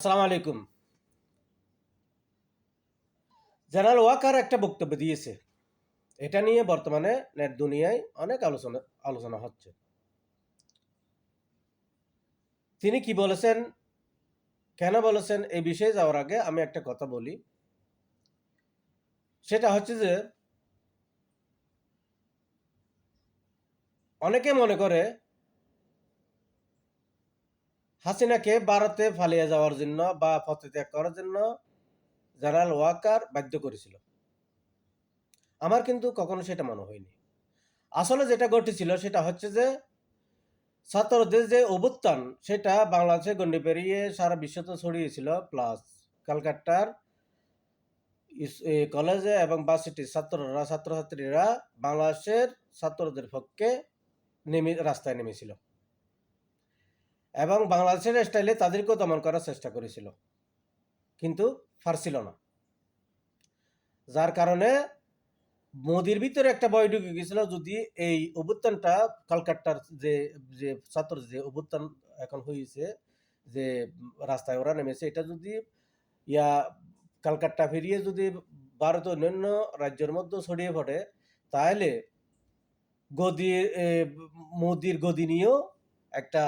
আসসালামু আলাইকুম। জেনারেল ওয়াকার একটা বক্তব্য দিয়েছে। এটা নিয়ে বর্তমানে নেট দুনিয়ায় অনেক আলোচনা আলোচনা হচ্ছে। তিনি কি বলেছেন, কেন বলেছেন, এই বিষয়ে যাওয়ার আগে আমি একটা কথা বলি। সেটা হচ্ছে যে, অনেকে মনে করে হাসিনাকে ভারতে ফালিয়ে যাওয়ার জন্য বা পদত্যাগ করার জন্য জেনারেল ওয়াকার বাধ্য করেছিল। আমার কিন্তু কখনো সেটা মনে হয়নি। আসলে যেটা ঘটেছিল সেটা হচ্ছে যে ছাত্রদের যে অভ্যুত্থান সেটা বাংলাদেশে গণ্ডি পেরিয়ে সারা বিশ্বতে ছড়িয়েছিল প্লাস এ, কলেজে এবং ভার্সিটির ছাত্ররা ছাত্রছাত্রীরা বাংলাদেশের ছাত্রদের পক্ষে নেমে রাস্তায় নেমেছিল। এবং বাংলাদেশের স্টাইলে তাদেরকেও দমন করার চেষ্টা করেছিল। কিন্তু পারছিল না। যার কারণে মোদির ভিতরে একটা ভয় ঢুকে গেছিল যদি এই অভ্যুত্থানটা কলকাতার যে যে ছাত্র যে অভ্যুত্থান এখন হয়েছে যে রাস্তায় ওরা নেমেছে, এটা যদি ইয়া কলকাতা ফিরিয়ে যদি ভারতের অন্যান্য রাজ্যের মধ্যে ছড়িয়ে পড়ে, তাহলে গদি মোদির গদি নিয়েও একটা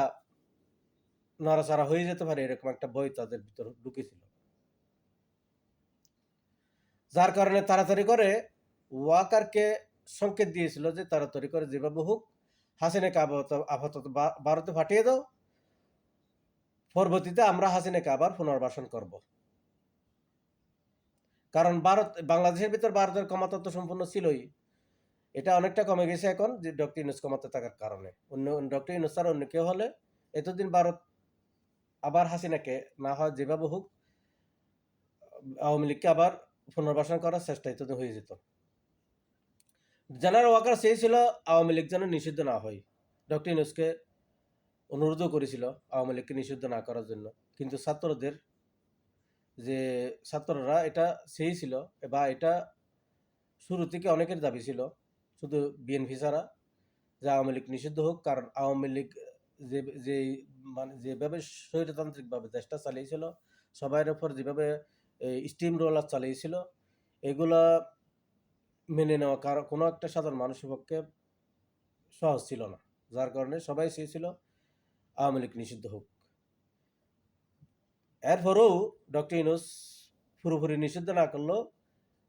নড়াচড়া হয়ে যেতে পারে এরকম একটা ভয় তাদের ভিতর ঢুকেছিল। যার কারণে তাড়াতাড়ি করে ওয়াকারকে সংকেত দিয়েছিল যে তাড়াতাড়ি করে যেভাবে হোক হাসিনাকে আপাতত আপাতত ভারতে ফাটিয়ে দাও। পরবর্তীতে আমরা হাসিনাকে আবার পুনর্বাসন করব। কারণ ভারত, বাংলাদেশের ভিতর ভারতের ক্ষমতা তো সম্পূর্ণ ছিলই। এটা অনেকটা কমে গেছে এখন যে ডক্টর ইউনুস ক্ষমতা থাকার কারণে। অন্য, ডক্টর ইউনুস ছাড়া অন্য কেউ হলে এতদিন ভারত আবার হাসিনাকে না হয় যেভাবে হোক, আওয়ামী লীগকে আবার পুনর্বাসন করার চেষ্টা এতদিন হয়ে যেত। জেনারেল ওয়াকার চেয়েছিল আওয়ামী লীগ যেন নিষিদ্ধ না হয়। ডক্টর ইউনুসকে অনুরোধও করেছিল আওয়ামী লীগকে নিষিদ্ধ না করার জন্য। কিন্তু ছাত্রদের যে ছাত্ররা, এটা চেয়েছিল বা এটা শুরু থেকে অনেকের দাবি ছিল, শুধু বিএনপি ছাড়া, যে আওয়ামী লীগ নিষিদ্ধ হোক, কারণ আওয়ামী লীগ যে যে মানে যেভাবে স্বৈরতান্ত্রিকভাবে দেশটা চালিয়েছিল সবার উপর যেভাবে স্টিম রোলার চালিয়েছিল, এগুলা মেনে নেওয়া কারও, কোনো একটা সাধারণ মানুষের পক্ষে সহজ ছিল না। যার কারণে সবাই চেয়েছিল আওয়ামী লীগ নিষিদ্ধ হোক। এরপরেও ডক্টর ইউনুস পুরোপুরি নিষিদ্ধ না করলেও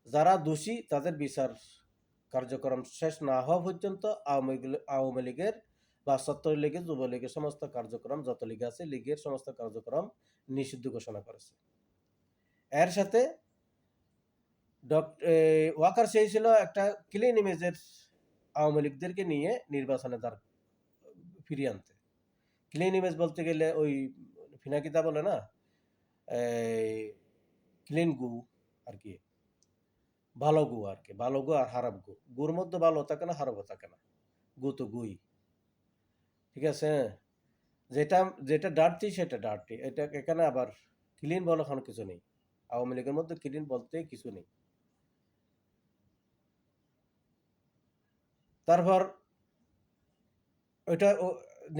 যারা দোষী তাদের বিচার কার্যক্রম শেষ না হওয়া পর্যন্ত আওয়ামী আওয়ামী লীগের বা ছাত্র লীগের যুবলীগের সমস্ত কার্যক্রম, যত লীগ আছে, লীগের সমস্ত কার্যক্রম নিষিদ্ধ ঘোষণা করেছে। এর সাথে ওয়াকার চেয়েছিল একটা ক্লিন ইমেজের আওয়ামী লীগদেরকে নিয়ে নির্বাচনে তার ফিরিয়ে আনতে। ক্লিন ইমেজ বলতে গেলে ওই ফিনাকিতা বলে না? ক্লিন গু আর কি। ভালো গু আর কি, ভালো গু আর খারাপ গু। গুর মধ্যে ভালো থাকে না খারাপও থাকে না। গু তো গুই। ঠিক আছে? যেটা যেটা ডার্টি সেটা ডার্টি এটা এখানে আবার ক্লিন বলে কোনো কিছু নেই। আওয়ামী লীগের মধ্যে ক্লিন বলতে কিছু নেই। তারপর ওইটা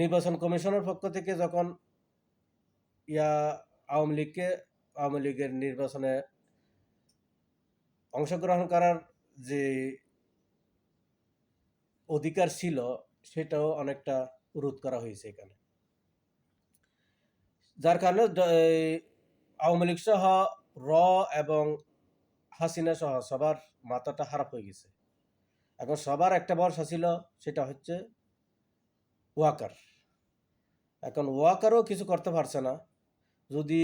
নির্বাচন কমিশনের পক্ষ থেকে যখন ইয়া আওয়ামী লীগকে, আওয়ামী লীগের নির্বাচনে অংশগ্রহণ করার যে অধিকার ছিল, সেটাও অনেকটা রোধ করা হয়েছে এখানে। যার কারণে আওয়ামী লীগ সহ র এবং হাসিনা সহ সবার মাথাটা খারাপ হয়ে গেছে। এখন সবার একটা ভরসা ছিল, সেটা হচ্ছে ওয়াকার। এখন ওয়াকারও কিছু করতে পারছে না। যদি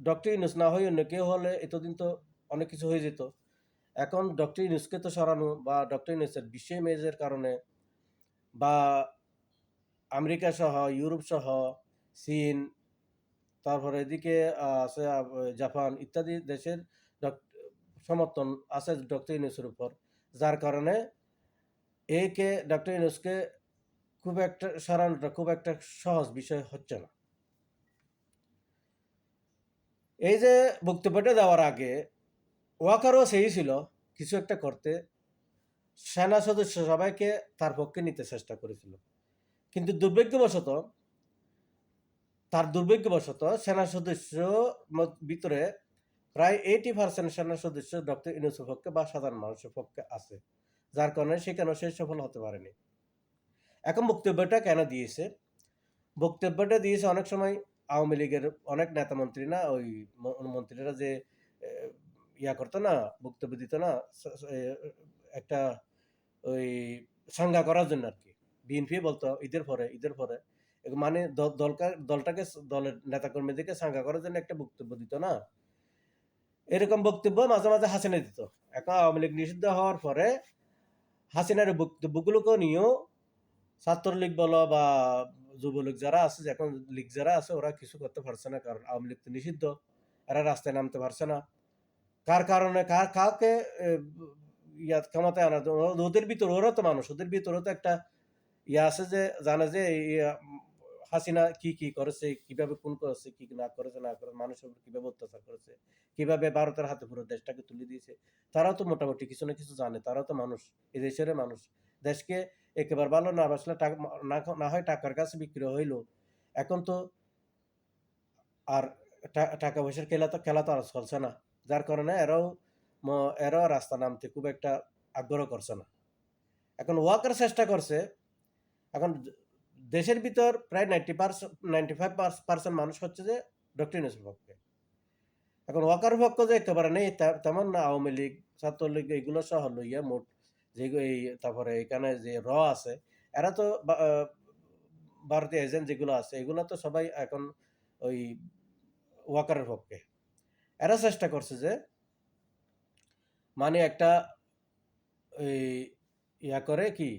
ডক্টর ইউনুস না হয়, অন্য কেউ হলে এতদিন তো অনেক কিছু হয়ে যেত। এখন ডক্টর ইউনুসকে তো সরানো বা ডক্টর ইউনুসের বিশ্ব ইমেজের কারণে বা আমেরিকা সহ, ইউরোপ সহ, চীন, তারপরে এদিকে আছে জাপান ইত্যাদি দেশের সমর্থন আছে ডক্টর ইউনুসের উপর। যার কারণে একে ডক্টর ইউনুসকে খুব একটা সারানোটা খুব একটা সহজ বিষয় হচ্ছে না। এই যে বক্তব্যটা দেওয়ার আগে, ওয়াকারও সেই ছিল, কিছু একটা করতে। সেনা সদস্য সবাইকে তার পক্ষে নিতে চেষ্টা করেছিল। কিন্তু দুর্ভাগ্যবশত, তার দুর্ভাগ্যবশত সেনা সদস্য ভিতরে প্রায় এইটি পার্সেন্ট সেনা সদস্য ডক্টর ইউনুসের পক্ষে বা সাধারণ মানুষের পক্ষে আছে, যার কারণে সেখানে সে সফল হতে পারেনি। এখন বক্তব্যটা কেন দিয়েছে? বক্তব্যটা দিয়েছে অনেক সময় আওয়ামী লীগের অনেক নেতা মন্ত্রী না, ওই মন্ত্রীরা যে ইয়া করতো না, বক্তব্য দিত না একটা ওই সাঙ্গা করার জন্য আর কি। বিএনপি বলতো, ঈদের পরে ঈদের পরে। মানে দ- দলকা, দলটাকে দলের নেতাকর্মীদেরকে সাঙ্গা করার জন্য একটা বক্তব্য দিত না? এরকম বক্তব্য মাঝে মাঝে হাসিনা দিত। এখন আওয়ামী লীগ নিষিদ্ধ হওয়ার পরে হাসিনার বক্তব্যগুলোকে নিয়েও ছাত্রলীগ বলো বা যুবলীগ যারা আছে এখন লীগ যারা আছে, ওরা কিছু করতে পারছে না। কারণ আওয়ামী লীগ তো নিষিদ্ধ। এরা রাস্তায় নামতে পারছে না। কার কারণে, কার ইয়া ক্ষমতায় আনার জন্য? ওদের ভিতর, ওরা তো মানুষ। ওদের ভিতরে তো একটা ইয়া আছে যে, জানে যে হাসিনা কি কি করেছে, কীভাবে কোন করেছে, কি না করেছে, না করে মানুষের উপর কীভাবে অত্যাচার করেছে, কীভাবে ভারতের হাতে পুরো দেশটাকে তুলে দিয়েছে, তারাও তো মোটামুটি কিছু না কিছু জানে, তারাও তো মানুষ এই দেশের মানুষ। দেশকে একেবারে ভালো না বাসলে টাকা না হয় টাকার কাছে বিক্রি হইল। এখন তো আর টাকা পয়সার খেলা তো খেলা তো আর চলছে না। যার কারণে এরাও এরাও রাস্তা নামতে খুব একটা আগ্রহ করছে না। এখন ওয়াকার চেষ্টা করছে এখন দেশের ভিতর প্রায় ninety percent ninety five percent মানুষ হচ্ছে যে ডক্টর ইউনুসের পক্ষে এখন ওয়াকার পক্ষ যে একেবারে নেই তেমন না, আওয়ামী লীগ, ছাত্রলীগ এইগুলো সহ লইয়া মোট যে এই, তারপরে এখানে যে র আছে, এরা তো ভারতীয় এজেন্ট যেগুলো আছে, এগুলো তো সবাই এখন ওই ওয়াকারের পক্ষে। এরা চেষ্টা করছে যে মানে একটা ইয়া করে কি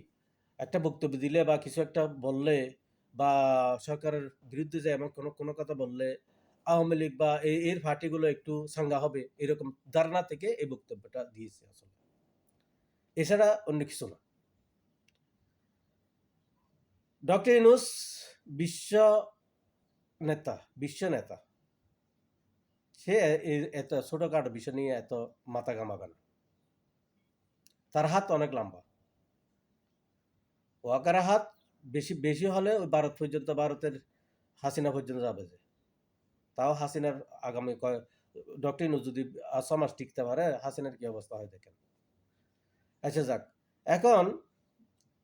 একটা বক্তব্য দিলে বা কিছু একটা বললে বা সরকারের বিরুদ্ধে যে এমন কোনো কোনো কথা বললে আওয়ামী লীগ বা এর পার্টিগুলো একটু সাঙ্গা হবে, এরকম ধারণা থেকে এই বক্তব্যটা দিয়েছে আসলে। এছাড়া অন্য কিছু না। ডক্টর ইনুস বিশ্ব নেতা বিশ্ব নেতা। সে এত ছোটখাটো বিষয় নিয়ে এত মাথা ঘামাবে না তার হাত অনেক লম্বা। ওয়াকারের হাত বেশি বেশি হলে ওই ভারত পর্যন্ত, ভারতের হাসিনা পর্যন্ত যাবে যে। তাও হাসিনার আগামী কয় ডক্টর যদি ছ মাস টিকতে পারে, হাসিনার কি অবস্থা হয় দেখেন। আচ্ছা যাক, এখন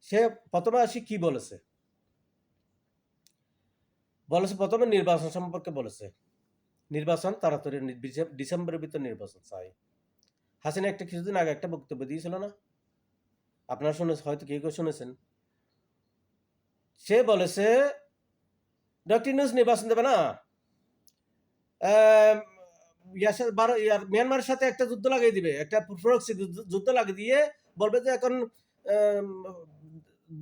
সে প্রথমে আসি কি বলেছে? বলেছে প্রথমে নির্বাচন সম্পর্কে বলেছে। নির্বাচন তাড়াতাড়ি ডিসেম্বরের ভিতর নির্বাচন চাই। হাসিনা একটা কিছুদিন আগে একটা বক্তব্য দিয়েছিল না? আপনারা শুনে হয়তো কেউ কেউ শুনেছেন। সে বলেছে ডক্টর নির্বাচন দেবে না? মিয়ানমারের সাথে একটা যুদ্ধ লাগিয়ে দিবে, একটা প্রক্সি যুদ্ধ- লাগিয়ে দিয়ে বলবে যে এখন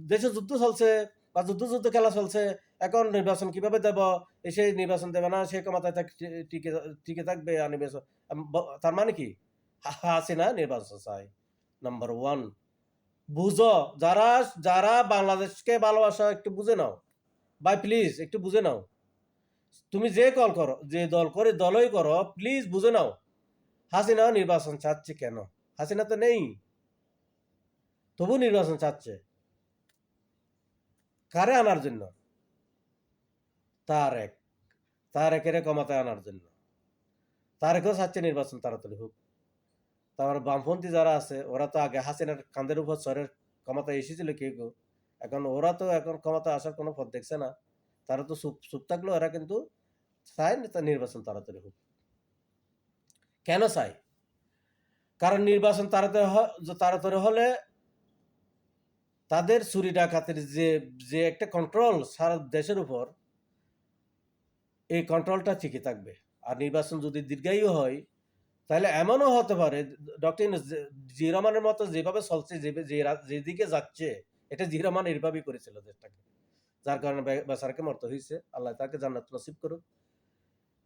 দেশে যুদ্ধ চলছে বা যুদ্ধ যুদ্ধ খেলা চলছে, এখন নির্বাচন কীভাবে দেব? এসে নির্বাচন দেবে না, সে ক্ষমতায় টিকে টিকে থাকবে আর নির্বাচন তার মানে কি? হাসিনা নির্বাচন চাই নাম্বার ওয়ান বুঝো, যারা যারা বাংলাদেশকে ভালোবাসা, একটু বুঝে নাও। ভাই প্লিজ একটু বুঝে নাও। তুমি যে কল করো, যে দল করে, দলই করো প্লিজ বুঝে নাও। হাসিনা নির্বাচন চাচ্ছে কেন? হাসিনা তো নেই। তবু নির্বাচন চাচ্ছে। কারে আনার জন্য? তার এক তার একের ক্ষমতায় আনার জন্য। তারেকেও চাচ্ছে নির্বাচন তাড়াতাড়ি হোক। তারপর বামপন্থী যারা আছে, ওরা তো আগে হাসিনার কান্দের উপর সরের ক্ষমতায় এসেছিল কেউ কেউ। এখন ওরা তো এখন ক্ষমতা আসার কোনো পথ দেখছে না। তারা তো চুপ চুপ থাকলেও এরা কিন্তু চায় না তার নির্বাচন তাড়াতাড়ি হোক। কেন চাই কারণ নির্বাচন তাড়াতাড়ি তাড়াতাড়ি হলে তাদের চুরি ডাকাতের যে যে একটা কন্ট্রোল সারা দেশের উপর, এই কন্ট্রোলটা ঠিকই থাকবে। আর নির্বাচন যদি দীর্ঘায়ু হয় তাহলে এমনও হতে পারে ডক্টর যে- মতো যেভাবে চলছে যেদিকে যাচ্ছে, এটা জিয়া রহমান এভাবেই করেছিল দেশটাকে। যার কারণে বে- বেচারাকে মরতে হয়েছে। আল্লাহ তাকে জান্নাত নসিব করুক।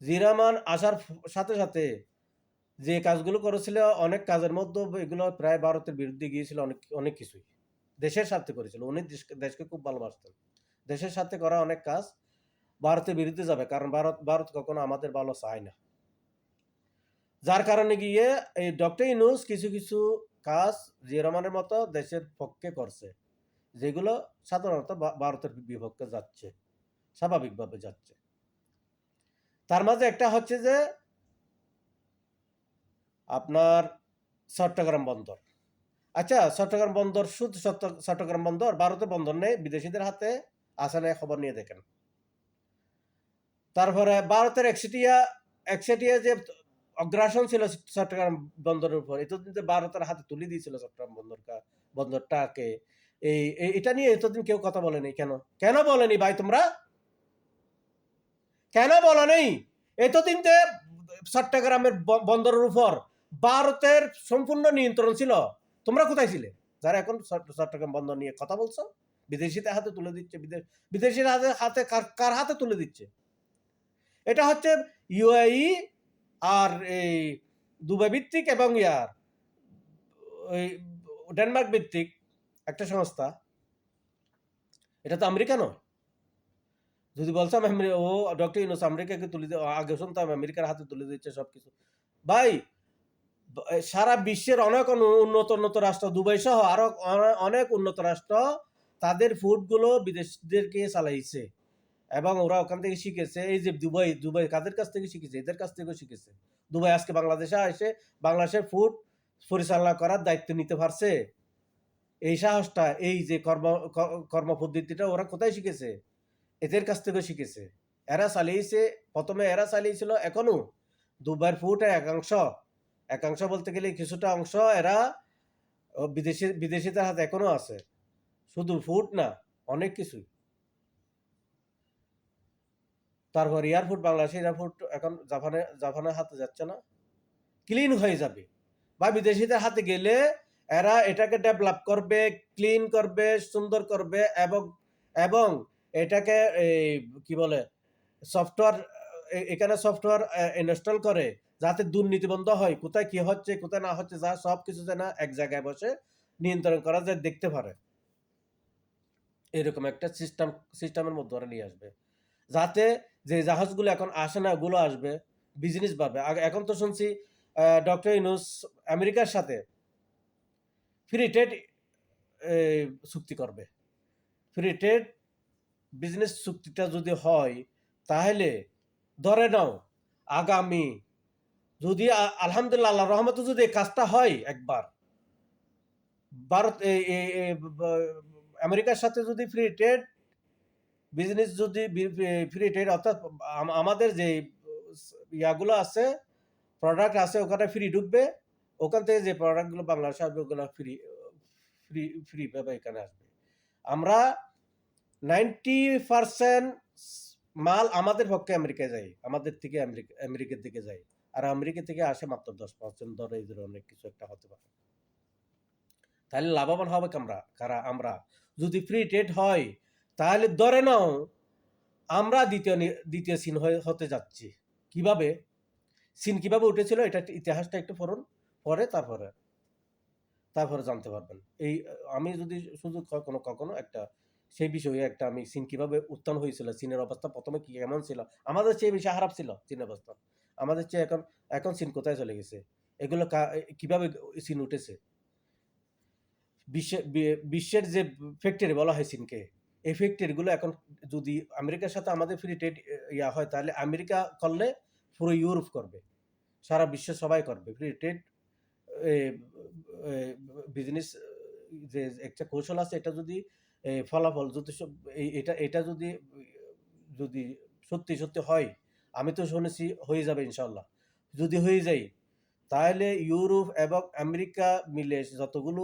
জিয়া রহমান আসার সাথে সাথে যে কাজগুলো করেছিল, অনেক কাজের মধ্যে এগুলো প্রায় ভারতের বিরুদ্ধে গিয়েছিল অনেক অনেক কিছুই। দেশের স্বার্থে করেছিল। উনি দেশকে দেশকে খুব ভালোবাসতেন। দেশের সাথে করা অনেক কাজ ভারতের বিরুদ্ধে যাবে। কারণ ভারত ভারত কখনো আমাদের ভালো চায় না। যার কারণে গিয়ে এই ডক্টর ইনুস কিছু কিছু কাজ জিয়া মতো দেশের পক্ষে করছে, যেগুলো সাধারণত ভারতের বিপক্ষে যাচ্ছে, স্বাভাবিকভাবে যাচ্ছে। তার মাঝে একটা হচ্ছে যে আপনার চট্টগ্রাম বন্দর। আচ্ছা চট্টগ্রাম বন্দর শুধু চট্টগ্রাম বন্দর, ভারতের বন্দর নেই, বিদেশিদের হাতে আসে না খবর নিয়ে দেখেন। তারপরে ভারতের একচেটিয়া একচেটিয়া যে অগ্রাসন ছিল চট্টগ্রাম বন্দরের উপর। এতদিন যে ভারতের হাতে তুলে দিয়েছিল চট্টগ্রাম বন্দরটা বন্দরটাকে। এই এটা নিয়ে এতদিন কেউ কথা বলেনি। কেন? কেন বলেনি ভাই তোমরা? কেন বলো নেই এতদিন যে চট্টগ্রামের বন্দরের উপর ভারতের সম্পূর্ণ নিয়ন্ত্রণ ছিল। তোমরা কোথায় ছিলে? যারা এখন চট্ট- চট্টগ্রাম বন্দর নিয়ে কথা বলছো, বিদেশিদের হাতে তুলে দিচ্ছে বিদেশ বিদেশির হাতে হাতে কার- কার হাতে তুলে দিচ্ছে? এটা হচ্ছে ইউএই আর এই দুবাই ভিত্তিক এবং ইয়ার ওই ডেনমার্ক ভিত্তিক একটা সংস্থা। এটা তো আমেরিকা নয়। যদি বলতাম ও ডক্টর ইউনুস আমেরিকাকে তুলে আগে শুনতাম আমেরিকার হাতে তুলে দিচ্ছে সব কিছু ভাই, সারা বিশ্বের অনেক উন্ন- উন্নত উন্নত রাষ্ট্র, দুবাই সহ আরও অনেক উন্নত রাষ্ট্র, তাদের ফুডগুলো বিদেশদেরকে চালাইছে। এবং ওরা ওখান থেকে শিখেছে, এই যে দুবাই দুবাই কাদের কাছ থেকে শিখেছে? এদের কাছ থেকেও শিখেছে। দুবাই আজকে বাংলাদেশে এসে বাংলাদেশের ফুড পরিচালনা করার দায়িত্ব নিতে পারছে। এই সাহসটা, এই যে কর্ম কর্মপদ্ধতিটা ওরা কোথায় শিখেছে? এদের কাছ থেকে শিখেছে। এরা চালিয়েছে, প্রথমে এরা চালিয়েছিল এখনও দুবাইয়ের ফুট একাংশ। একাংশ বলতে গেলে কিছুটা অংশ এরা বিদেশি, বিদেশিদের হাতে এখনও আছে। শুধু ফুড না, অনেক কিছু তারপর এয়ারফুট বাংলাদেশ এয়ারফুট এখন জাপানে জাপানের হাতে যাচ্ছে না। ক্লিন হয়ে যাবে। বা বিদেশিদের হাতে গেলে এরা এটাকে ডেভেলপ করবে ক্লিন করবে, সুন্দর করবে এবং এবং এটাকে এই কি বলে সফটওয়্যার এখানে সফটওয়্যার ইনস্টল করে যাতে দুর্নীতি বন্ধ হয়, কোথায় কি হচ্ছে, কোথায় না হচ্ছে, যা সব কিছু যেন এক জায়গায় বসে নিয়ন্ত্রণ করা যায়, দেখতে পারে। এরকম একটা সিস্টেম সিস্টেমের মধ্যে ওরা নিয়ে আসবে। যাতে যে জাহাজগুলো এখন আসে না, ওগুলো আসবে বিজনেস বাড়বে এখন তো শুনছি ডক্টর ইনুস আমেরিকার সাথে ফ্রি ট্রেড চুক্তি করবে। ফ্রি ট্রেড বিজনেস চুক্তিটা যদি হয়, তাহলে ধরে নাও, আগামী যদি আলহামদুলিল্লাহ আল্লাহ রহমতে যদি কাজটা হয় একবার, ভারত আমেরিকার সাথে যদি ফ্রি ট্রেড বিজনেস যদি ফ্রি ট্রেড অর্থাৎ আমাদের যে ইয়াগুলো আছে প্রোডাক্ট আছে, ওখানে ফ্রি ঢুকবে, ওখান থেকে যে প্রোডাক্টগুলো বাংলাদেশে আসবে, ওগুলো ফ্রি ফ্রি ফ্রি পাবে এখানে আসবে। আমরা নাইনটি পার্সেন্ট মাল আমাদের পক্ষে আমেরিকায় যায় আমাদের থেকে আমেরিকা, আমেরিকার দিকে যায় আর আমেরিকা থেকে আসে মাত্র দশ পার্সেন্ট ধরে এই ধরনের কিছু একটা হতে পারে। তাহলে লাভবান হবে আমরা, কারা, আমরা। যদি ফ্রি ট্রেড হয় তাহলে ধরে নাও, আমরা দ্বিতীয় দ্বিতীয় সিন হতে যাচ্ছি। কীভাবে? সিন কীভাবে উঠেছিল? এটা ইতিহাসটা একটু পড়ুন। পরে, তারপরে। তারপরে জানতে পারবেন। এই, আমি যদি শুধু কখনো কখনো একটা, সেই বিষয়ে একটা আমি চীন কীভাবে উত্থান হয়েছিল চীনের অবস্থা প্রথমে কি, কেমন ছিল? আমাদের চেয়ে বেশি খারাপ ছিল চীনের অবস্থা। আমাদের চেয়ে এখন এখন চীন কোথায় চলে গেছে? এগুলো কীভাবে সিন উঠেছে? বিশ্বে বি- বিশ্বের যে ফ্যাক্টরি বলা হয় চীনকে এই ফ্যাক্টরিগুলো এখন যদি আমেরিকার সাথে আমাদের ফ্রি ট্রেড ইয়া হয়, তাহলে আমেরিকা করলে পুরো ইউরোপ করবে। সারা বিশ্ব সবাই করবে। ফ্রি ট্রেড বিজনেস যে একটা কৌশল আছে, এটা যদি ফলাফল যদি এটা এটা যদি যদি সত্যি সত্যি হয়, আমি তো শুনেছি হয়ে যাবে ইনশাল্লাহ যদি হয়ে যায়, তাহলে ইউরোপ এবং আমেরিকা মিলে যতগুলো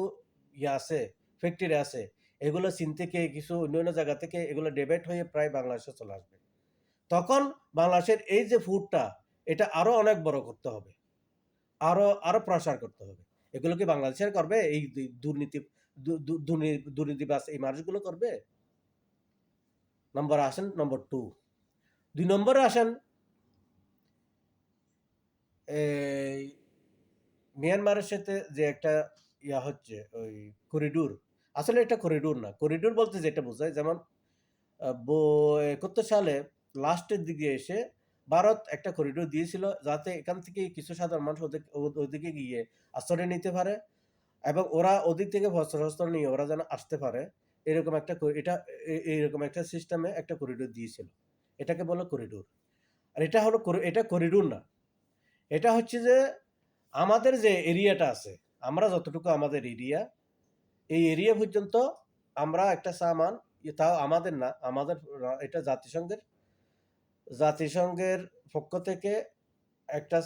ইয়ে আছে ফ্যাক্টরি আছে এগুলো চীন থেকে কিছু অন্য অন্য জায়গা থেকে এগুলো ডেবেট হয়ে প্রায় বাংলাদেশে চলে আসবে। তখন বাংলাদেশের এই যে ফুডটা এটা আরও অনেক বড় করতে হবে। আরও আরও প্রসার করতে হবে। এগুলো কি বাংলাদেশের করবে? এই দুর্নীতি দুর্নীতিবাস এই মানুষগুলো করবে? নম্বর আসেন, নম্বর টু দুই নম্বরে আসেন মিয়ানমারের সাথে যে একটা ইয়া হচ্ছে, ওই করিডোর আসলে এটা করিডোর না। করিডোর বলতে যেটা বোঝায়, যেমন একাত্তর সালে লাস্টের দিকে এসে ভারত একটা করিডোর দিয়েছিল যাতে এখান থেকে কিছু সাধারণ মানুষ ওদিকে গিয়ে আশ্রয় নিতে পারে এবং ওরা ওদিক থেকে বস্ত্র নিয়ে ওরা যেন আসতে পারে। এরকম একটা এটা, এ- এইরকম একটা সিস্টেমে একটা করিডোর দিয়েছিল। এটাকে বলো করিডোর আর এটা হলো এটা করিডোর না। এটা হচ্ছে যে আমাদের যে এরিয়াটা আছে, আমরা যতটুকু আমাদের এরিয়া এই এরিয়া পর্যন্ত আমরা একটা সামান তাও আমাদের না, আমাদের এটা জাতিসংঘের জাতিসংঘের পক্ষ থেকে একটা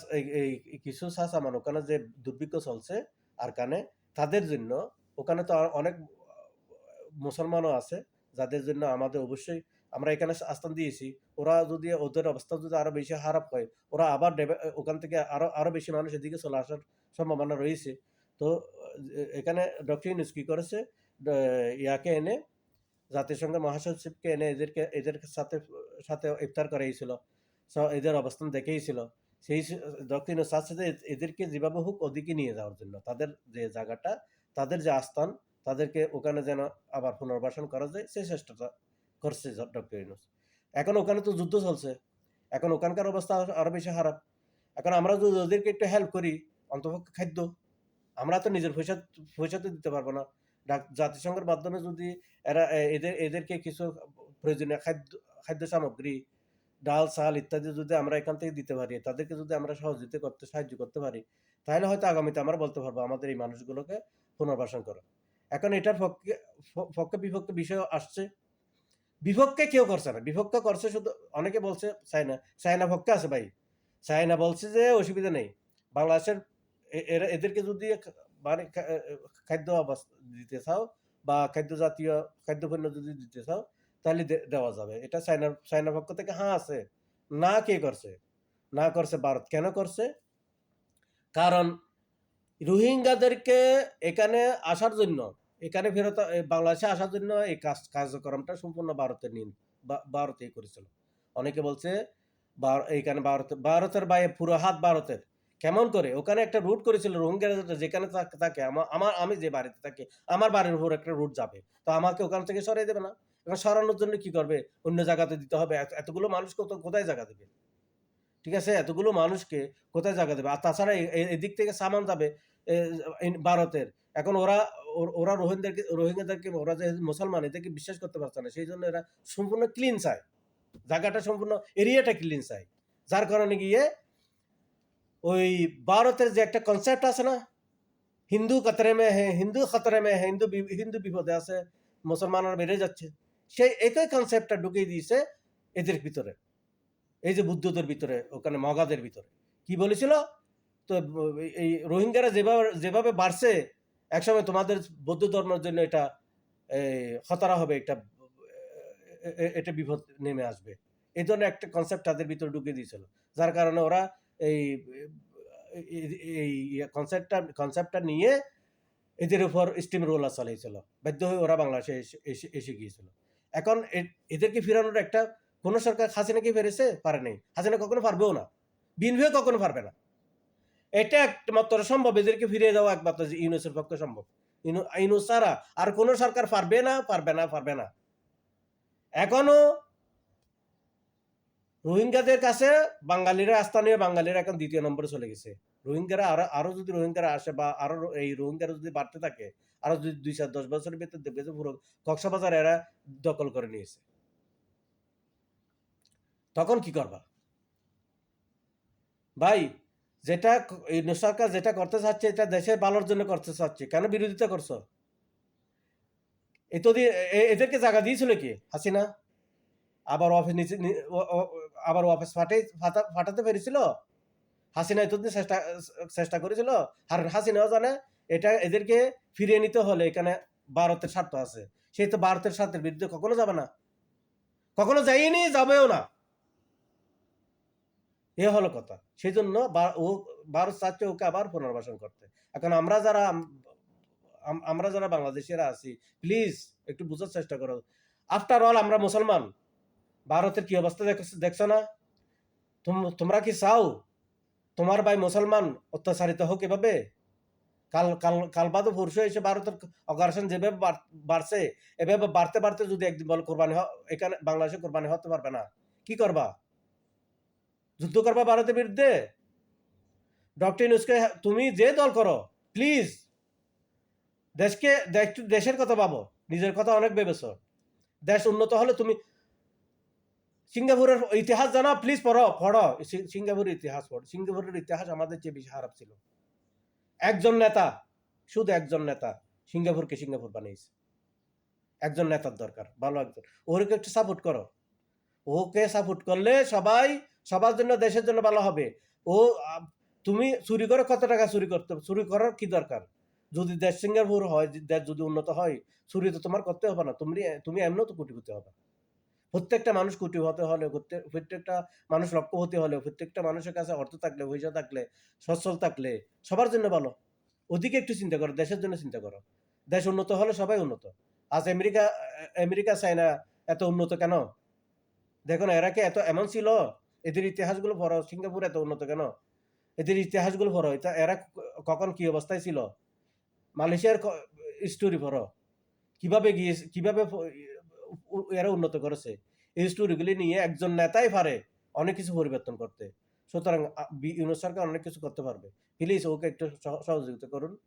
এই কিছু সা সামান ওখানে যে দুর্ভিক্ষ চলছে আর কানে, তাদের জন্য ওখানে তো অনেক মুসলমানও আছে, যাদের জন্য আমাদের অবশ্যই আমরা এখানে আস্থান দিয়েছি। ওরা যদি ওদের অবস্থা যদি আরও বেশি খারাপ হয়, ওরা আবার ওখান থেকে আরও আরও বেশি মানুষ এদিকে চলে আসার সম্ভাবনা রয়েছে। তো এখানে ডক্টর ইউনুস কি করেছে? ইয়াকে এনে জাতিসংঘের মহাসচিবকে এনে এদেরকে, এদের সাথে সাথে ইফতার করাইছিল। এদের অবস্থান দেখেইছিল সেই চাচ্ছে যে এদেরকে যেভাবে হোক ওদিকে নিয়ে যাওয়ার জন্য। তাদের যে জায়গাটা, তাদের যে আস্থান, তাদেরকে ওখানে যেন আবার পুনর্বাসন করা যায়, সেই চেষ্টাটা করছে ডক্টর ইউনুস। এখন ওখানে তো যুদ্ধ চলছে। এখন ওখানকার অবস্থা আরো- আরও বেশি খারাপ। এখন আমরা যদি ওদেরকে একটু হেল্প করি, অন্তপক্ষে খাদ্য আমরা তো নিজের পয়সা পয়সা তো দিতে পারব না। জাতিসংঘের মাধ্যমে যদি এরা এদের, এদেরকে কিছু প্রয়োজনীয় খাদ্য খাদ্য সামগ্রী, ডাল, চাল ইত্যাদি যদি আমরা এখান থেকে দিতে পারি, তাদেরকে যদি আমরা সহযোগিতা করতে, সাহায্য করতে পারি, তাহলে হয়তো আগামীতে আমরা বলতে পারব, আমাদের এই মানুষগুলোকে পুনর্বাসন করো। এখন এটার পক্ষে পক্ষে বিপক্ষে বিষয় আসছে। বিপক্ষে কেউ করছে না। বিপক্ষ করছে শুধু, অনেকে বলছে, চায়না চায়না পক্ষে আছে ভাই। চায়না বলছে যে অসুবিধা নেই। বাংলাদেশের এরা, এদেরকে যদি মানে খাদ্য অবস্থা দিতে চাও বা খাদ্য জাতীয় খাদ্যপণ্য যদি দিতে চাও, তাহলে দেওয়া যাবে। এটা চায়নার চায়নার পক্ষ থেকে হ্যাঁ আছে। না, কে করছে? না করছে ভারত। কেন করছে? কারণ রোহিঙ্গাদেরকে এখানে আসার জন্য, এখানে ফেরত বাংলাদেশে আসার জন্য এই কাজ, কার্যক্রমটা সম্পূর্ণ ভারতে নিন ভারতেই করেছিল। অনেকে বলছে এইখানে ভারত, ভারতের বাইরে পুরো হাত ভারতের। কেমন করে? ওখানে একটা রুট করেছিল রোহিঙ্গারা যেখানে থাকে আমার, আমি যে বাড়িতে থাকি, আমার বাড়ির উপর একটা রুট যাবে। তো আমাকে ওখান থেকে সরিয়ে দেবে না। এখন সরানোর জন্য কি করবে? অন্য জায়গাতে দিতে হবে। এতগুলো মানুষ কত, কোথায় জায়গা দেবে? ঠিক আছে? এতগুলো মানুষকে কোথায় জায়গা দেবে? আর তাছাড়া এদিক থেকে সামান যাবে ভারতের। এখন ওরা ওরা রোহিঙ্গাদেরকে রোহিঙ্গাদেরকে, ওরা যে মুসলমান, এদেরকে বিশ্বাস করতে পারছে না। সেই জন্য এরা সম্পূর্ণ ক্লিন চায়। জায়গাটা সম্পূর্ণ এরিয়াটা ক্লিন চায়। যার কারণে গিয়ে ওই ভারতের যে একটা কনসেপ্ট আছে না, হিন্দু কাতরে মে হ্যাঁ হিন্দু খতরে মে হে, হিন্দু হিন্দু বিপদে আছে, মুসলমানরা বেড়ে যাচ্ছে, সেই একই কনসেপ্টটা ঢুকিয়ে দিয়েছে এদের ভিতরে। এই যে বুদ্ধদের ভিতরে, ওখানে মগাদের ভিতরে। কি বলেছিল? তো এই রোহিঙ্গারা যেভাবে যেভাবে বাড়ছে, একসময় তোমাদের বৌদ্ধ ধর্মের জন্য এটা খতরা হবে একটা এ- এ- এটা বিপদ নেমে আসবে। এই ধরনের একটা কনসেপ্ট তাদের ভিতরে ঢুকিয়ে দিয়েছিল। যার কারণে ওরা এই, এই- কনসেপ্টটা কনসেপ্টটা নিয়ে এদের উপর স্টিম রোলার চালিয়েছিল বাধ্য হয়ে ওরা বাংলাদেশে এসে গিয়েছিল। এখন এদেরকে ফেরানোর একটা, কোন সরকার হাসিনাকে ফেরেছে? পারে নাই। হাসিনা কখনো পারবেও না। বিএনপিও কখনো পারবে না। এটা একমাত্র সম্ভব। এদেরকে ফিরিয়ে দেওয়া একমাত্র ইউনুসের পক্ষে সম্ভব। ইউনুস ছাড়া আর কোন সরকার পারবে না পারবে না পারবে না। এখনও রোহিঙ্গাদের কাছে বাঙালিরা আস্থা নিয়ে বাঙালিরা এখন দ্বিতীয় নম্বরে চলে গেছে। রোহিঙ্গারা আরও আরও যদি রোহিঙ্গারা আসে বা আরও এই রোহিঙ্গারা যদি বাড়তে থাকে, আরও যদি দুই চার, দশ বছরের ভিতর দেখবে যে পুরো কক্সবাজার এরা দখল করে নিয়েছে। তখন কি করবা? ভাই, যেটা সরকার যেটা করতে চাচ্ছে, এটা দেশের ভালোর জন্য করতে চাচ্ছে। কেন বিরোধিতা করছ? এতদিন এদেরকে জায়গা দিয়েছিল কি? হাসিনা? আবার অফিস নিচে আবার অফিস ফাটে, ফাটা- ফাটাতে পেরেছিল। হাসিনা এতদিন চেষ্টা চেষ্টা করেছিল। আর হাসিনাও জানে, এটা এদেরকে ফিরিয়ে নিতে হলে এখানে ভারতের স্বার্থ আছে। সেই তো ভারতের স্বার্থের বিরুদ্ধে কখনো যাবে না। কখনো যাইনি যাবেও না। এ হলো কথা। সেই জন্য ও ভারত চাচ্ছে ওকে আবার পুনর্বাসন করতে। এখন আমরা যারা আম- আম- আমরা যারা বাংলাদেশিরা আছি প্লিজ একটু বোঝার চেষ্টা করো। আফটার অল আমরা মুসলমান। ভারতের কি অবস্থা দেখছ- না? তোম- তোমরা কি চাও তোমার ভাই মুসলমান অত্যাচারিত হোক এভাবে? কাল কাল কালবাদ পরশু এসে ভারতের অগ্রাসন যেভাবে বাড়ছে, এভাবে বাড়তে বাড়তে যদি একদিন বল কোরবানি এখানে বাংলাদেশে কোরবানি হতে পারবে না। কি করবা? যুদ্ধ করবা ভারতের বিরুদ্ধে? ডক্টর ইউনুসকে তুমি যে দল করো প্লিজ দেশকে, দেশ- দেশের কথা ভাবো, নিজের কথা অনেক ভেবেছ। দেশ উন্নত হলে তুমি সিঙ্গাপুরের ইতিহাস জানা? প্লিজ পড়ো পড়ো। সিঙ্গাপুরের ইতিহাস পড়ো। সিঙ্গাপুরের ইতিহাস আমাদের চেয়ে বেশি খারাপ ছিল। একজন নেতা, শুধু একজন নেতা সিঙ্গাপুরকে সিঙ্গাপুর বানিয়েছে। একজন নেতার দরকার, ভালো একজন। ওরকে একটু সাপোর্ট করো। ওকে সাপোর্ট করলে সবাই, সবার জন্য দেশের জন্য ভালো হবে। ও তুমি চুরি করে কত টাকা চুরি করতে, চুরি করার কি দরকার? যদি দেশ সিঙ্গাপুর হয়, দেশ যদি উন্নত হয়, চুরি তো তোমার করতে হবে না। তুমি তুমি এমনও তো কোটিপতি হবে। প্রত্যেকটা মানুষ কোটি হতে হলে প্রত্যেক- প্রত্যেকটা মানুষ লক্ষ্যপতি হলে প্রত্যেকটা মানুষের কাছে অর্থ থাকলে, পয়সা থাকলে, সচ্ছল থাকলে, সবার জন্য ভালো। ওদিকে একটু চিন্তা করো, দেশের জন্য চিন্তা করো। দেশ উন্নত হলে সবাই উন্নত। আজ আমেরিকা আমেরিকা, চায়না এত উন্নত কেন? দেখো না, এরা কি এত এমন ছিল? এদের ইতিহাসগুলো পড়ো, সিঙ্গাপুর এত উন্নত কেন? এদের ইতিহাসগুলো পড়ো, এটা এরা কখন কি অবস্থায় ছিল? মালয়েশিয়ার স্টোরি পড়ো। কীভাবে গিয়ে, কীভাবে এরা উন্নত করেছে। এই স্টোরিগুলি নিয়ে একজন নেতাই পারে অনেক কিছু পরিবর্তন করতে। সুতরাং, আ- সরকার অনেক কিছু করতে পারবে। প্লিজ ওকে একটু সহ- সহযোগিতা করুন।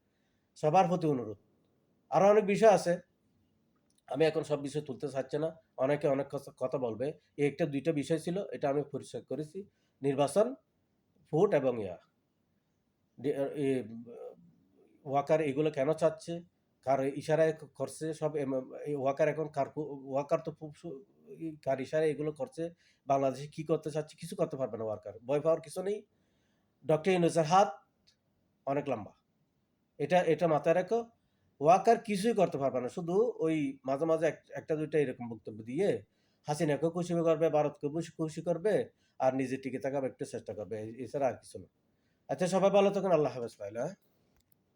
সবার প্রতি অনুরোধ। আরও অনেক বিষয় আছে। আমি এখন সব বিষয় তুলতে চাচ্ছি না। অনেকে অনেক কথা- বলবে। এই একটা, দুইটা বিষয় ছিল, এটা আমি পরিচয় করেছি। নির্বাচন, ভোট এবং ইয়া। ওয়াকার এগুলো কেন চাচ্ছে? কার ইশারায় করছে, সব ওয়াকার এখন কার ওয়াকার তো খুব কার ইশারায় এগুলো করছে, বাংলাদেশে কি করতে চাচ্ছে কিছু করতে পারবে না ওয়ার্কার ভয় পাওয়ার কিছু নেই। ডক্টর ইউনুসের হাত অনেক লম্বা। এটা এটা মাথায় রাখো, ওয়াকার কিছুই করতে পারবে না। শুধু ওই মাঝে মাঝে এক- একটা, দুইটা এরকম বক্তব্য দিয়ে হাসিনাকেও খুশি করবে ভারতকে খুশি- খুশি করবে আর নিজে টিকে থাকার একটু চেষ্টা করবে। এছাড়া আর কিছু না। আচ্ছা সবাই ভালো থাকুন, আল্লাহ হাফেজ পাইলে হ্যাঁ?